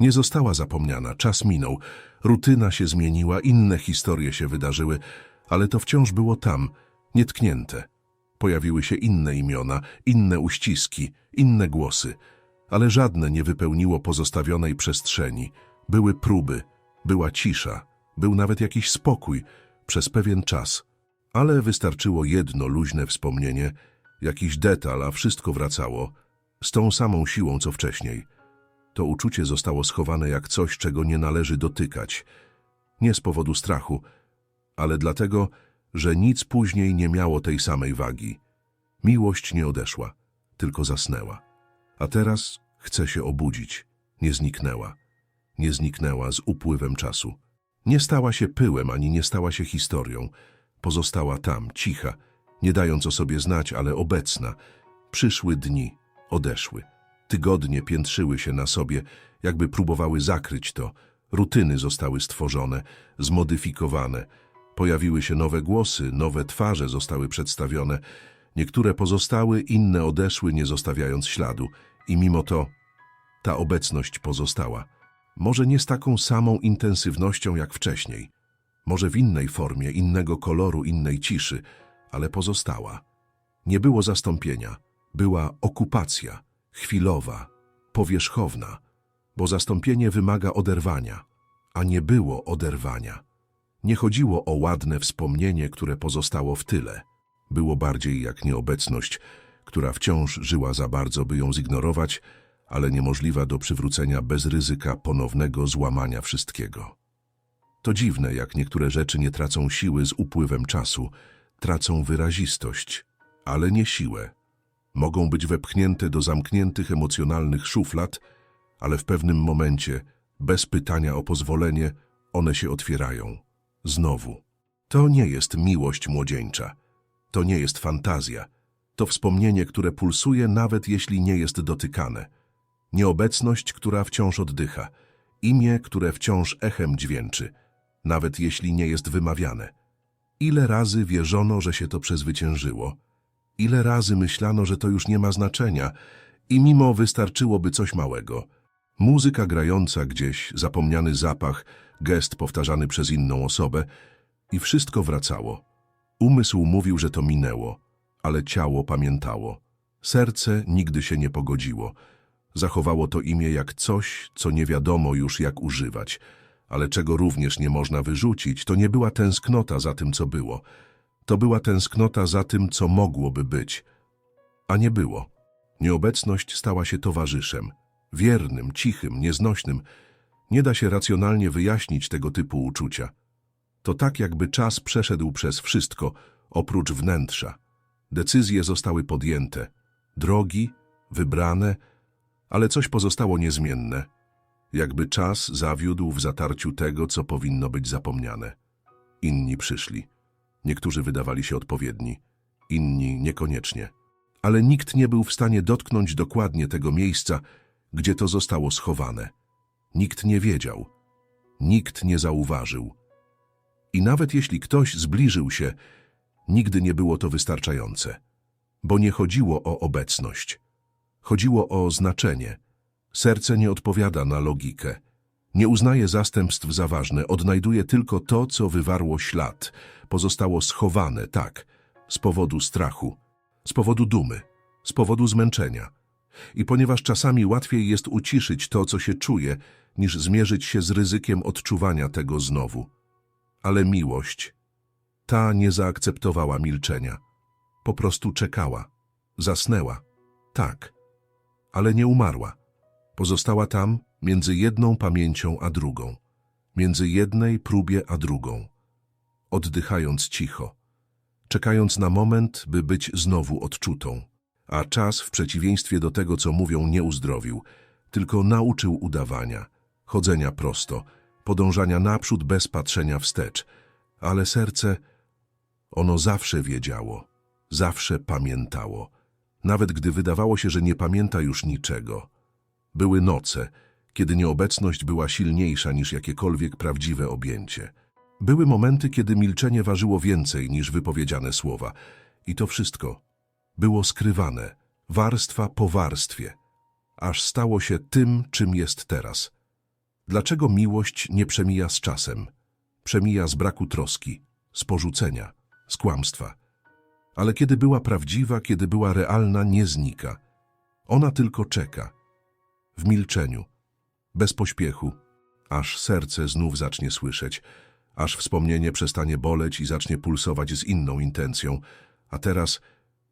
Nie została zapomniana, czas minął, rutyna się zmieniła, inne historie się wydarzyły, ale to wciąż było tam, nietknięte. Pojawiły się inne imiona, inne uściski, inne głosy, ale żadne nie wypełniło pozostawionej przestrzeni. Były próby, była cisza, był nawet jakiś spokój przez pewien czas. Ale wystarczyło jedno luźne wspomnienie, jakiś detal, a wszystko wracało z tą samą siłą co wcześniej. To uczucie zostało schowane jak coś, czego nie należy dotykać. Nie z powodu strachu, ale dlatego, że nic później nie miało tej samej wagi. Miłość nie odeszła, tylko zasnęła. A teraz chce się obudzić. Nie zniknęła. Nie zniknęła z upływem czasu. Nie stała się pyłem, ani nie stała się historią. Pozostała tam, cicha, nie dając o sobie znać, ale obecna. Przyszły dni, odeszły. Tygodnie piętrzyły się na sobie, jakby próbowały zakryć to. Rutyny zostały stworzone, zmodyfikowane. Pojawiły się nowe głosy, nowe twarze zostały przedstawione. Niektóre pozostały, inne odeszły, nie zostawiając śladu. I mimo to ta obecność pozostała. Może nie z taką samą intensywnością jak wcześniej. Może w innej formie, innego koloru, innej ciszy, ale pozostała. Nie było zastąpienia. Była okupacja, chwilowa, powierzchowna, bo zastąpienie wymaga oderwania, a nie było oderwania. Nie chodziło o ładne wspomnienie, które pozostało w tyle. Było bardziej jak nieobecność, która wciąż żyła za bardzo, by ją zignorować, ale niemożliwa do przywrócenia bez ryzyka ponownego złamania wszystkiego. To dziwne, jak niektóre rzeczy nie tracą siły z upływem czasu, tracą wyrazistość, ale nie siłę. Mogą być wepchnięte do zamkniętych emocjonalnych szuflad, ale w pewnym momencie, bez pytania o pozwolenie, one się otwierają. Znowu. To nie jest miłość młodzieńcza. To nie jest fantazja. To wspomnienie, które pulsuje, nawet jeśli nie jest dotykane. Nieobecność, która wciąż oddycha. Imię, które wciąż echem dźwięczy, nawet jeśli nie jest wymawiane. Ile razy wierzono, że się to przezwyciężyło? Ile razy myślano, że to już nie ma znaczenia i mimo wystarczyłoby coś małego. Muzyka grająca gdzieś, zapomniany zapach, gest powtarzany przez inną osobę i wszystko wracało. Umysł mówił, że to minęło, ale ciało pamiętało. Serce nigdy się nie pogodziło. Zachowało to imię jak coś, co nie wiadomo już jak używać, ale czego również nie można wyrzucić. To nie była tęsknota za tym, co było. To była tęsknota za tym, co mogłoby być, a nie było. Nieobecność stała się towarzyszem, wiernym, cichym, nieznośnym. Nie da się racjonalnie wyjaśnić tego typu uczucia. To tak, jakby czas przeszedł przez wszystko, oprócz wnętrza. Decyzje zostały podjęte, drogi, wybrane, ale coś pozostało niezmienne. Jakby czas zawiódł w zatarciu tego, co powinno być zapomniane. Inni przyszli. Niektórzy wydawali się odpowiedni, inni niekoniecznie. Ale nikt nie był w stanie dotknąć dokładnie tego miejsca, gdzie to zostało schowane. Nikt nie wiedział. Nikt nie zauważył. I nawet jeśli ktoś zbliżył się, nigdy nie było to wystarczające. Bo nie chodziło o obecność. Chodziło o znaczenie. Serce nie odpowiada na logikę. Nie uznaje zastępstw za ważne, odnajduje tylko to, co wywarło ślad. Pozostało schowane, tak, z powodu strachu, z powodu dumy, z powodu zmęczenia. I ponieważ czasami łatwiej jest uciszyć to, co się czuje, niż zmierzyć się z ryzykiem odczuwania tego znowu. Ale miłość, ta nie zaakceptowała milczenia. Po prostu czekała. Zasnęła. Tak. Ale nie umarła. Pozostała tam między jedną pamięcią a drugą. Między jednej próbie a drugą. Oddychając cicho. Czekając na moment, by być znowu odczutą. A czas, w przeciwieństwie do tego, co mówią, nie uzdrowił, tylko nauczył udawania, chodzenia prosto, podążania naprzód bez patrzenia wstecz. Ale serce, ono zawsze wiedziało, zawsze pamiętało, nawet gdy wydawało się, że nie pamięta już niczego. Były noce, kiedy nieobecność była silniejsza niż jakiekolwiek prawdziwe objęcie. Były momenty, kiedy milczenie ważyło więcej niż wypowiedziane słowa. I to wszystko było skrywane, warstwa po warstwie, aż stało się tym, czym jest teraz. Dlaczego miłość nie przemija z czasem? Przemija z braku troski, z porzucenia, z kłamstwa. Ale kiedy była prawdziwa, kiedy była realna, nie znika. Ona tylko czeka. W milczeniu, bez pośpiechu, aż serce znów zacznie słyszeć, aż wspomnienie przestanie boleć i zacznie pulsować z inną intencją. A teraz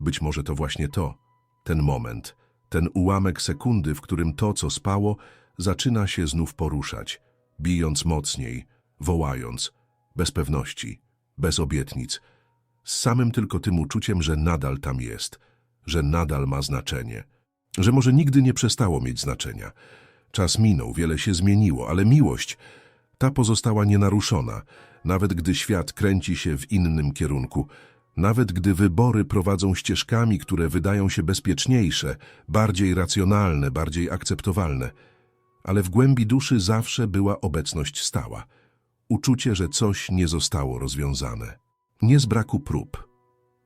być może to właśnie to, ten moment, ten ułamek sekundy, w którym to, co spało, zaczyna się znów poruszać, bijąc mocniej, wołając, bez pewności, bez obietnic, z samym tylko tym uczuciem, że nadal tam jest, że nadal ma znaczenie, że może nigdy nie przestało mieć znaczenia. Czas minął, wiele się zmieniło, ale miłość, ta pozostała nienaruszona, nawet gdy świat kręci się w innym kierunku, nawet gdy wybory prowadzą ścieżkami, które wydają się bezpieczniejsze, bardziej racjonalne, bardziej akceptowalne. Ale w głębi duszy zawsze była obecność stała. Uczucie, że coś nie zostało rozwiązane. Nie z braku prób,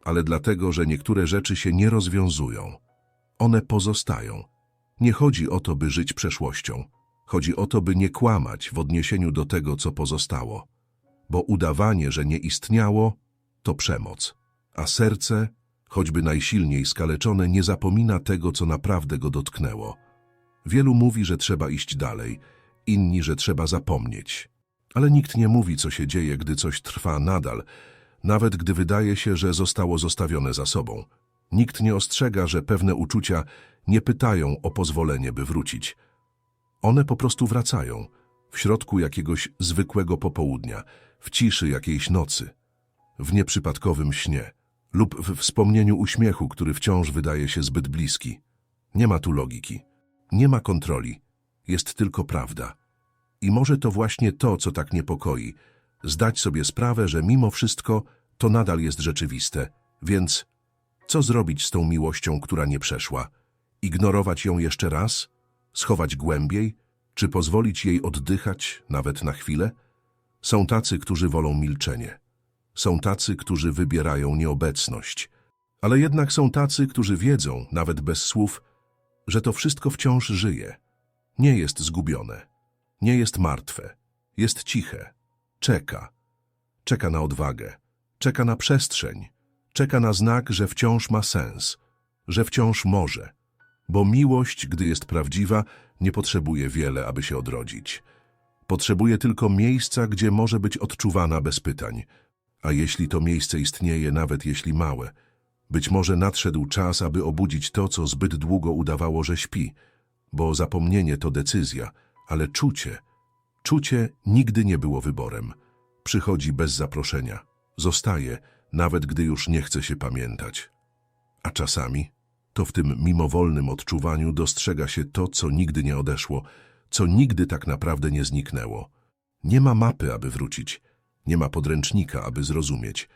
ale dlatego, że niektóre rzeczy się nie rozwiązują. One pozostają. Nie chodzi o to, by żyć przeszłością. Chodzi o to, by nie kłamać w odniesieniu do tego, co pozostało. Bo udawanie, że nie istniało, to przemoc. A serce, choćby najsilniej skaleczone, nie zapomina tego, co naprawdę go dotknęło. Wielu mówi, że trzeba iść dalej, inni, że trzeba zapomnieć. Ale nikt nie mówi, co się dzieje, gdy coś trwa nadal, nawet gdy wydaje się, że zostało zostawione za sobą. Nikt nie ostrzega, że pewne uczucia nie pytają o pozwolenie, by wrócić. One po prostu wracają, w środku jakiegoś zwykłego popołudnia, w ciszy jakiejś nocy, w nieprzypadkowym śnie lub w wspomnieniu uśmiechu, który wciąż wydaje się zbyt bliski. Nie ma tu logiki, nie ma kontroli, jest tylko prawda. I może to właśnie to, co tak niepokoi, zdać sobie sprawę, że mimo wszystko to nadal jest rzeczywiste, więc co zrobić z tą miłością, która nie przeszła? Ignorować ją jeszcze raz? Schować głębiej? Czy pozwolić jej oddychać, nawet na chwilę? Są tacy, którzy wolą milczenie. Są tacy, którzy wybierają nieobecność. Ale jednak są tacy, którzy wiedzą, nawet bez słów, że to wszystko wciąż żyje. Nie jest zgubione. Nie jest martwe. Jest ciche. Czeka. Czeka na odwagę. Czeka na przestrzeń. Czeka na znak, że wciąż ma sens. Że wciąż może. Bo miłość, gdy jest prawdziwa, nie potrzebuje wiele, aby się odrodzić. Potrzebuje tylko miejsca, gdzie może być odczuwana bez pytań. A jeśli to miejsce istnieje, nawet jeśli małe, być może nadszedł czas, aby obudzić to, co zbyt długo udawało, że śpi, bo zapomnienie to decyzja, ale czucie, czucie nigdy nie było wyborem. Przychodzi bez zaproszenia, zostaje, nawet gdy już nie chce się pamiętać. A czasami to w tym mimowolnym odczuwaniu dostrzega się to, co nigdy nie odeszło, co nigdy tak naprawdę nie zniknęło. Nie ma mapy, aby wrócić, nie ma podręcznika, aby zrozumieć.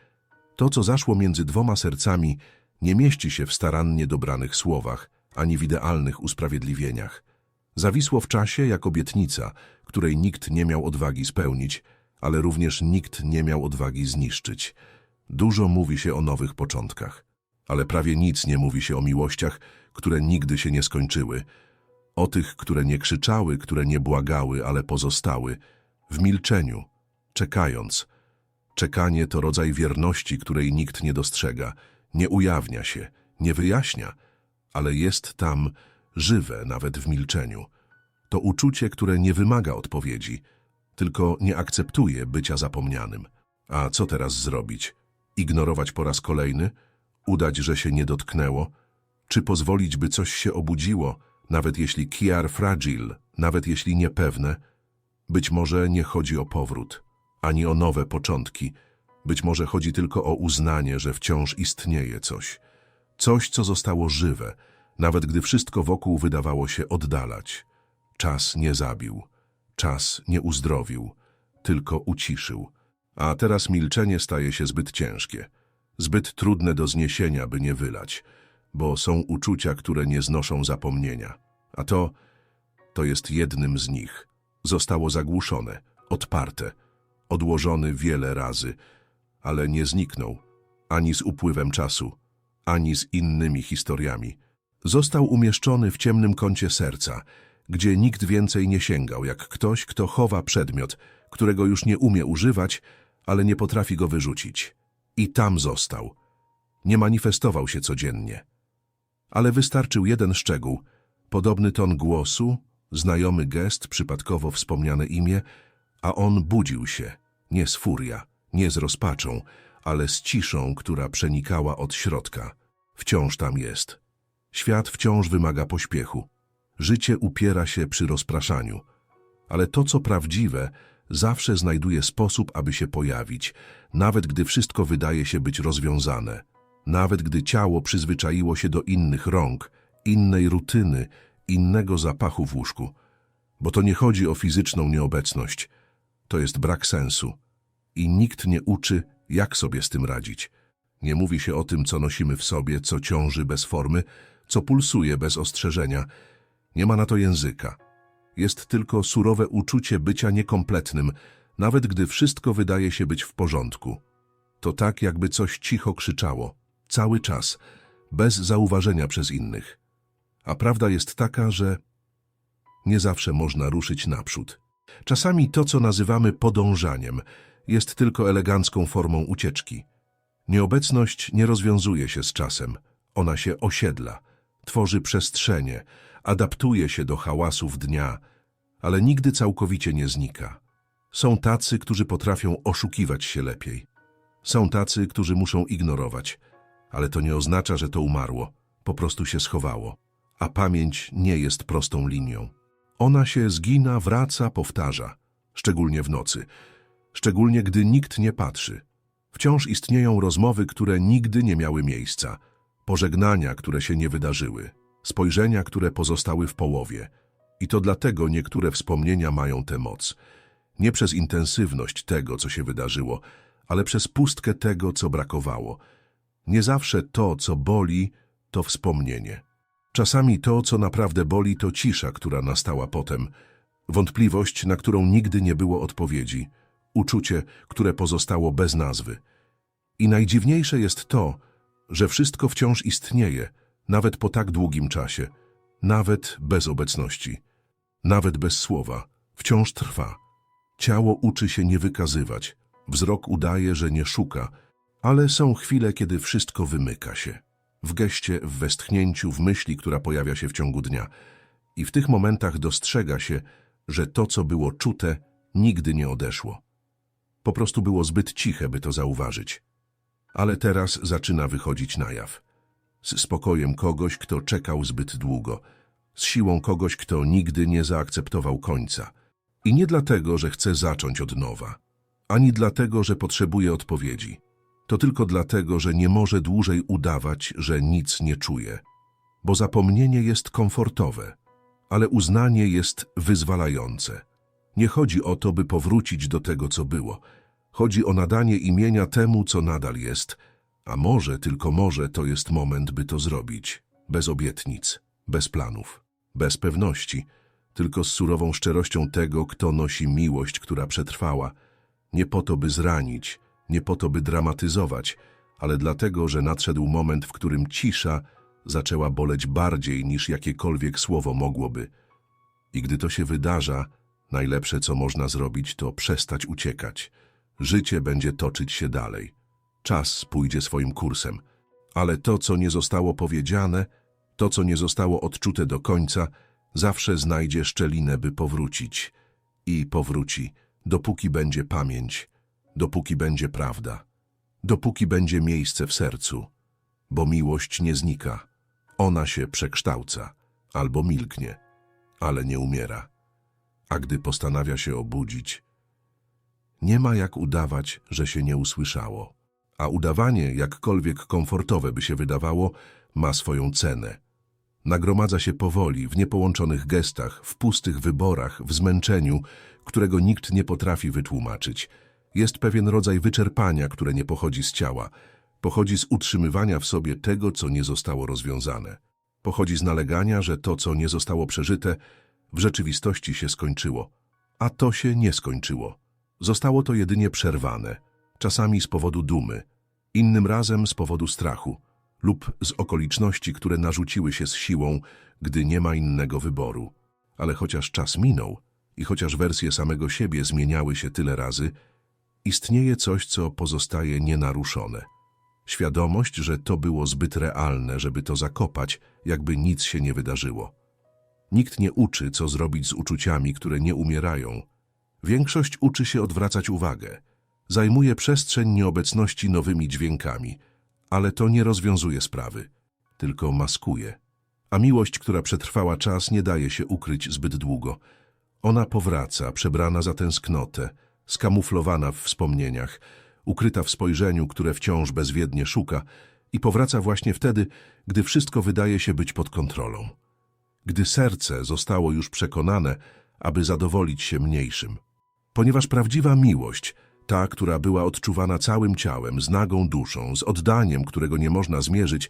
To, co zaszło między dwoma sercami, nie mieści się w starannie dobranych słowach, ani w idealnych usprawiedliwieniach. Zawisło w czasie jak obietnica, której nikt nie miał odwagi spełnić, ale również nikt nie miał odwagi zniszczyć. Dużo mówi się o nowych początkach, ale prawie nic nie mówi się o miłościach, które nigdy się nie skończyły, o tych, które nie krzyczały, które nie błagały, ale pozostały, w milczeniu, czekając. Czekanie to rodzaj wierności, której nikt nie dostrzega, nie ujawnia się, nie wyjaśnia, ale jest tam żywe nawet w milczeniu. To uczucie, które nie wymaga odpowiedzi, tylko nie akceptuje bycia zapomnianym. A co teraz zrobić? Ignorować po raz kolejny? Udać, że się nie dotknęło? Czy pozwolić, by coś się obudziło, nawet jeśli kiar fragile, nawet jeśli niepewne? Być może nie chodzi o powrót, ani o nowe początki. Być może chodzi tylko o uznanie, że wciąż istnieje coś. Coś, co zostało żywe, nawet gdy wszystko wokół wydawało się oddalać. Czas nie zabił, czas nie uzdrowił, tylko uciszył. A teraz milczenie staje się zbyt ciężkie, zbyt trudne do zniesienia, by nie wylać, bo są uczucia, które nie znoszą zapomnienia. A to, to jest jednym z nich. Zostało zagłuszone, odparte, odłożony wiele razy, ale nie zniknął, ani z upływem czasu, ani z innymi historiami. Został umieszczony w ciemnym kącie serca, gdzie nikt więcej nie sięgał, jak ktoś, kto chowa przedmiot, którego już nie umie używać, ale nie potrafi go wyrzucić. I tam został. Nie manifestował się codziennie. Ale wystarczył jeden szczegół, podobny ton głosu, znajomy gest, przypadkowo wspomniane imię, a on budził się, nie z furia, nie z rozpaczą, ale z ciszą, która przenikała od środka. Wciąż tam jest. Świat wciąż wymaga pośpiechu. Życie upiera się przy rozpraszaniu. Ale to, co prawdziwe, zawsze znajduje sposób, aby się pojawić, nawet gdy wszystko wydaje się być rozwiązane. Nawet gdy ciało przyzwyczaiło się do innych rąk, innej rutyny, innego zapachu w łóżku. Bo to nie chodzi o fizyczną nieobecność. To jest brak sensu. I nikt nie uczy, jak sobie z tym radzić. Nie mówi się o tym, co nosimy w sobie, co ciąży bez formy, co pulsuje bez ostrzeżenia. Nie ma na to języka. Jest tylko surowe uczucie bycia niekompletnym, nawet gdy wszystko wydaje się być w porządku. To tak, jakby coś cicho krzyczało, cały czas, bez zauważenia przez innych. A prawda jest taka, że nie zawsze można ruszyć naprzód. Czasami to, co nazywamy podążaniem, jest tylko elegancką formą ucieczki. Nieobecność nie rozwiązuje się z czasem. Ona się osiedla, tworzy przestrzenie, adaptuje się do hałasów dnia, ale nigdy całkowicie nie znika. Są tacy, którzy potrafią oszukiwać się lepiej. Są tacy, którzy muszą ignorować, ale to nie oznacza, że to umarło, po prostu się schowało. A pamięć nie jest prostą linią. Ona się zgina, wraca, powtarza, szczególnie w nocy, szczególnie gdy nikt nie patrzy. Wciąż istnieją rozmowy, które nigdy nie miały miejsca, pożegnania, które się nie wydarzyły, spojrzenia, które pozostały w połowie. I to dlatego niektóre wspomnienia mają tę moc. Nie przez intensywność tego, co się wydarzyło, ale przez pustkę tego, co brakowało. Nie zawsze to, co boli, to wspomnienie. Czasami to, co naprawdę boli, to cisza, która nastała potem, wątpliwość, na którą nigdy nie było odpowiedzi, uczucie, które pozostało bez nazwy. I najdziwniejsze jest to, że wszystko wciąż istnieje, nawet po tak długim czasie, nawet bez obecności, nawet bez słowa, wciąż trwa. Ciało uczy się nie wykazywać, wzrok udaje, że nie szuka, ale są chwile, kiedy wszystko wymyka się. W geście, w westchnięciu, w myśli, która pojawia się w ciągu dnia. I w tych momentach dostrzega się, że to, co było czute, nigdy nie odeszło. Po prostu było zbyt ciche, by to zauważyć. Ale teraz zaczyna wychodzić na jaw. Z spokojem kogoś, kto czekał zbyt długo. Z siłą kogoś, kto nigdy nie zaakceptował końca. I nie dlatego, że chce zacząć od nowa. Ani dlatego, że potrzebuje odpowiedzi. To tylko dlatego, że nie może dłużej udawać, że nic nie czuje. Bo zapomnienie jest komfortowe, ale uznanie jest wyzwalające. Nie chodzi o to, by powrócić do tego, co było. Chodzi o nadanie imienia temu, co nadal jest, a może, tylko może, to jest moment, by to zrobić. Bez obietnic, bez planów, bez pewności, tylko z surową szczerością tego, kto nosi miłość, która przetrwała. Nie po to, by zranić, nie po to, by dramatyzować, ale dlatego, że nadszedł moment, w którym cisza zaczęła boleć bardziej niż jakiekolwiek słowo mogłoby. I gdy to się wydarza, najlepsze, co można zrobić, to przestać uciekać. Życie będzie toczyć się dalej. Czas pójdzie swoim kursem. Ale to, co nie zostało powiedziane, to, co nie zostało odczute do końca, zawsze znajdzie szczelinę, by powrócić. I powróci, dopóki będzie pamięć, dopóki będzie prawda, dopóki będzie miejsce w sercu. Bo miłość nie znika. Ona się przekształca albo milknie, ale nie umiera. A gdy postanawia się obudzić, nie ma jak udawać, że się nie usłyszało. A udawanie, jakkolwiek komfortowe by się wydawało, ma swoją cenę. Nagromadza się powoli, w niepołączonych gestach, w pustych wyborach, w zmęczeniu, którego nikt nie potrafi wytłumaczyć. Jest pewien rodzaj wyczerpania, które nie pochodzi z ciała. Pochodzi z utrzymywania w sobie tego, co nie zostało rozwiązane. Pochodzi z nalegania, że to, co nie zostało przeżyte, w rzeczywistości się skończyło. A to się nie skończyło. Zostało to jedynie przerwane, czasami z powodu dumy, innym razem z powodu strachu lub z okoliczności, które narzuciły się z siłą, gdy nie ma innego wyboru. Ale chociaż czas minął i chociaż wersje samego siebie zmieniały się tyle razy, istnieje coś, co pozostaje nienaruszone. Świadomość, że to było zbyt realne, żeby to zakopać, jakby nic się nie wydarzyło. Nikt nie uczy, co zrobić z uczuciami, które nie umierają. Większość uczy się odwracać uwagę. Zajmuje przestrzeń nieobecności nowymi dźwiękami, ale to nie rozwiązuje sprawy, tylko maskuje. A miłość, która przetrwała czas, nie daje się ukryć zbyt długo. Ona powraca, przebrana za tęsknotę, skamuflowana w wspomnieniach, ukryta w spojrzeniu, które wciąż bezwiednie szuka i powraca właśnie wtedy, gdy wszystko wydaje się być pod kontrolą. Gdy serce zostało już przekonane, aby zadowolić się mniejszym. Ponieważ prawdziwa miłość, ta, która była odczuwana całym ciałem, z nagą duszą, z oddaniem, którego nie można zmierzyć,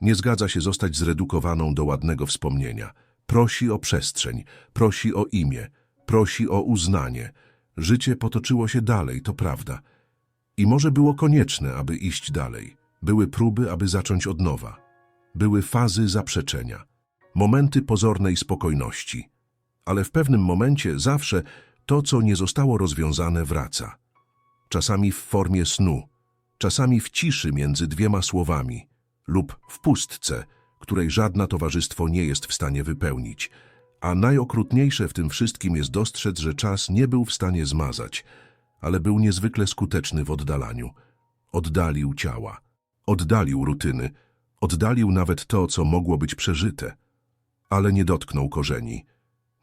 nie zgadza się zostać zredukowaną do ładnego wspomnienia. Prosi o przestrzeń, prosi o imię, prosi o uznanie. Życie potoczyło się dalej, to prawda. I może było konieczne, aby iść dalej. Były próby, aby zacząć od nowa. Były fazy zaprzeczenia, momenty pozornej spokojności. Ale w pewnym momencie zawsze to, co nie zostało rozwiązane, wraca. Czasami w formie snu, czasami w ciszy między dwiema słowami lub w pustce, której żadne towarzystwo nie jest w stanie wypełnić. A najokrutniejsze w tym wszystkim jest dostrzec, że czas nie był w stanie zmazać, ale był niezwykle skuteczny w oddalaniu. Oddalił ciała, oddalił rutyny, oddalił nawet to, co mogło być przeżyte, ale nie dotknął korzeni.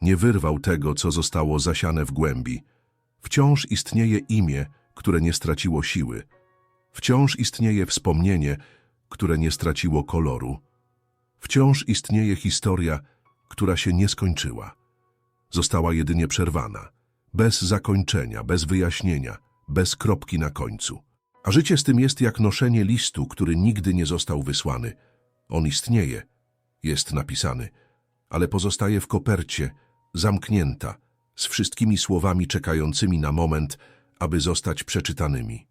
Nie wyrwał tego, co zostało zasiane w głębi. Wciąż istnieje imię, które nie straciło siły. Wciąż istnieje wspomnienie, które nie straciło koloru. Wciąż istnieje historia, która się nie skończyła. Została jedynie przerwana, bez zakończenia, bez wyjaśnienia, bez kropki na końcu. A życie z tym jest jak noszenie listu, który nigdy nie został wysłany. On istnieje, jest napisany, ale pozostaje w kopercie, zamknięta, z wszystkimi słowami czekającymi na moment, aby zostać przeczytanymi.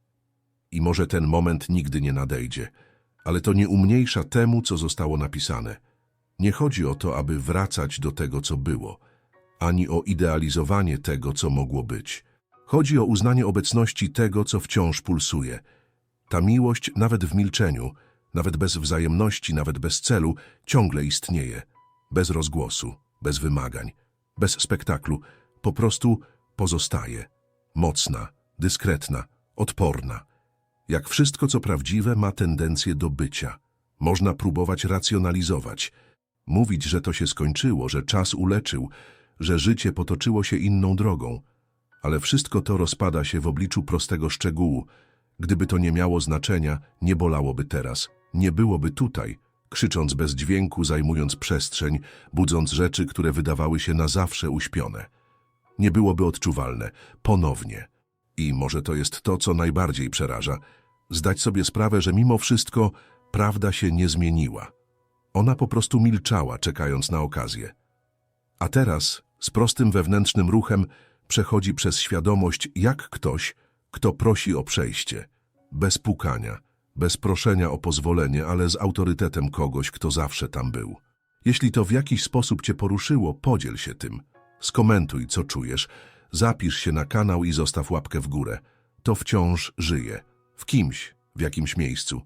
I może ten moment nigdy nie nadejdzie, ale to nie umniejsza temu, co zostało napisane. Nie chodzi o to, aby wracać do tego, co było, ani o idealizowanie tego, co mogło być. Chodzi o uznanie obecności tego, co wciąż pulsuje. Ta miłość, nawet w milczeniu, nawet bez wzajemności, nawet bez celu, ciągle istnieje. Bez rozgłosu, bez wymagań, bez spektaklu, po prostu pozostaje. Mocna, dyskretna, odporna. Jak wszystko, co prawdziwe, ma tendencję do bycia. Można próbować racjonalizować, mówić, że to się skończyło, że czas uleczył, że życie potoczyło się inną drogą. Ale wszystko to rozpada się w obliczu prostego szczegółu. Gdyby to nie miało znaczenia, nie bolałoby teraz, nie byłoby tutaj, krzycząc bez dźwięku, zajmując przestrzeń, budząc rzeczy, które wydawały się na zawsze uśpione. Nie byłoby odczuwalne, ponownie. I może to jest to, co najbardziej przeraża. Zdać sobie sprawę, że mimo wszystko prawda się nie zmieniła. Ona po prostu milczała, czekając na okazję. A teraz, z prostym wewnętrznym ruchem, przechodzi przez świadomość jak ktoś, kto prosi o przejście. Bez pukania, bez proszenia o pozwolenie, ale z autorytetem kogoś, kto zawsze tam był. Jeśli to w jakiś sposób cię poruszyło, podziel się tym. Skomentuj, co czujesz, zapisz się na kanał i zostaw łapkę w górę. To wciąż żyje. W kimś, w jakimś miejscu.